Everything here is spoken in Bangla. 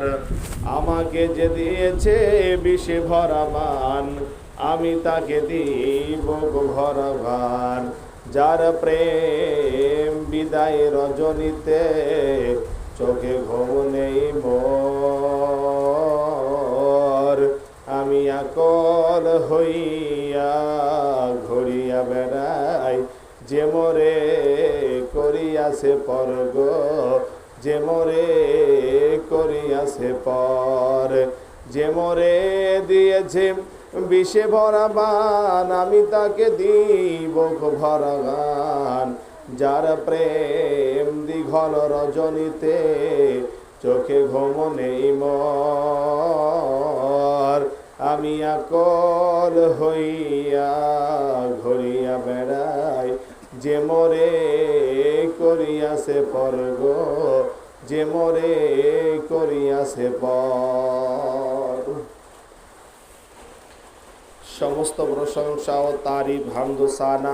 পর আমাকে যে দিয়েছে বিষে ভরা মান আমি তাকে দিব গো ভরা ভার যার প্রেম বিদায় রজনীতে, চোখে ঘুম নেই মোর। আমি আকল হইয়া ঘুরিয়া বেড়াই, যে মোরে করিয়াছে পরগ, যে মোরে করিয়াছে পর। যে মোরে দিয়েছে বিষে ভরা বান, আমি তাকে দিব ভরা গান। যার প্রেম দীঘল রজনীতে, চোখে ঘুম নেই মর। আমি আকল হইয়া ঘুরিয়া বেড়াই, যে মোরে করিয়াছে পরগ যে মরে করিয়াছে পর। সমস্ত প্রশংসা ও তারিফ হামদু সানা